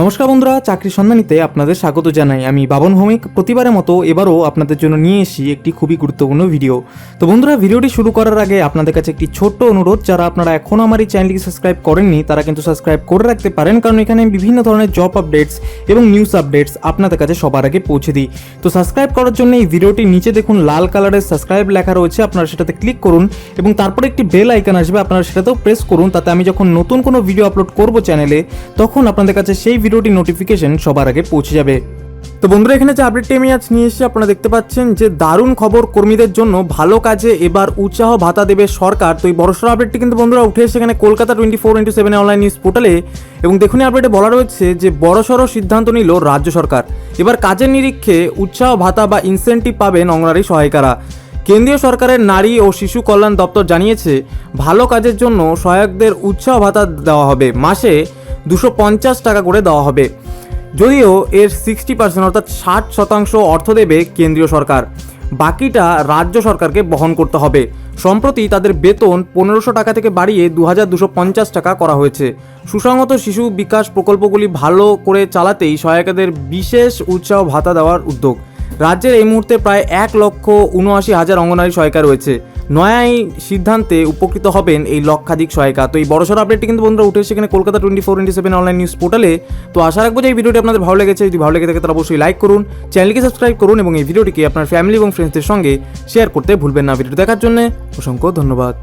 নমস্কার বন্ধুরা, চাকরি সন্ধানীতে আপনাদের স্বাগত জানাই। আমি বাবন ভৌমিক। প্রতিবারের মতো এবারও আপনাদের জন্য নিয়ে এসেছি একটি খুবই গুরুত্বপূর্ণ ভিডিও। তো বন্ধুরা, ভিডিওটি শুরু করার আগে আপনাদের কাছে একটি ছোট্ট অনুরোধ, যারা আপনারা এখনও আমার এই চ্যানেলটিকে সাবস্ক্রাইব করেননি, তারা কিন্তু সাবস্ক্রাইব করে রাখতে পারেন, কারণ এখানে আমি বিভিন্ন ধরনের জব আপডেটস এবং নিউজ আপডেটস আপনাদের কাছে সবার আগে পৌঁছে দিই। তো সাবস্ক্রাইব করার জন্য এই ভিডিওটির নিচে দেখুন, লাল কালারের সাবস্ক্রাইব লেখা রয়েছে, আপনারা সেটাতে ক্লিক করুন এবং তারপরে একটি বেল আইকন আসবে, আপনারা সেটাতেও প্রেস করুন। তাতে আমি যখন নতুন কোনো ভিডিও আপলোড করব চ্যানেলে, তখন আপনাদের কাছে সেই ভিডিওটির নোটিফিকেশন সবার আগে পৌঁছে যাবে। তো বন্ধুরা, এখানে যে আপডেটটি আমি আজ নিয়ে এসেছি, আপনারা দেখতে পাচ্ছেন যে দারুণ খবর কর্মীদের জন্য ভালো কাজে এবার উৎসাহ ভাতা দেবে সরকার। তো এই বড়সড় আপডেটটি কিন্তু বন্ধুরা উঠে এসে এখানে Kolkata twenty four into seven online news পোর্টালে এবং দেখুন আপডেটে বলা রয়েছে যে বড়সড় সিদ্ধান্ত নিল রাজ্য সরকার। এবার কাজের নিরীক্ষে উৎসাহ ভাতা বা ইনসেন্টিভ পাবেন অঙ্গনারী সহায়িকারা। কেন্দ্রীয় সরকারের নারী ও শিশু কল্যাণ দপ্তর জানিয়েছে, ভালো কাজের জন্য সহায়কদের উৎসাহ ভাতা দেওয়া হবে। মাসে দুশো পঞ্চাশ টাকা করে দেওয়া হবে। যদিও এর সিক্সটি পার্সেন্ট অর্থাৎ ষাট শতাংশ অর্থ দেবে কেন্দ্রীয় সরকার। বাকিটা রাজ্য সরকারকে বহন করতে হবে। সম্প্রতি তাদের বেতন পনেরোশো টাকা থেকে বাড়িয়ে দু হাজার দুশো পঞ্চাশ টাকা করা হয়েছে। সুসংহত শিশু বিকাশ প্রকল্পগুলি ভালো করে চালাতেই সহায়িকাদের বিশেষ উৎসাহ ভাতা দেওয়ার উদ্যোগ। রাজ্যের এই মুহূর্তে প্রায় এক লক্ষ উনআশি হাজার অঙ্গনারী সহায়িকা রয়েছে। নয়া এই সিদ্ধান্তে উপকৃত হবেন এই লক্ষাধিক সহায়িকা। তো এই বড়সড় আপডেটটি কিন্তু বন্ধুরা উঠে এসেছে এখানে Kolkata twenty four into seven online news পোর্টালে তো আশা রাখব যে এই ভিডিওটি আপনাদের ভালো লেগেছে। যদি ভালো লেগে থাকে তাহলে অবশ্যই লাইক করুন চ্যানেলকে সাবস্ক্রাইব করুন এবং এই ভিডিওটিকে আপনার ফ্যামিলি এবং ফ্রেন্ডসদের সঙ্গে শেয়ার করতে ভুলবেন না। ভিডিও দেখার জন্য অসংখ্য ধন্যবাদ।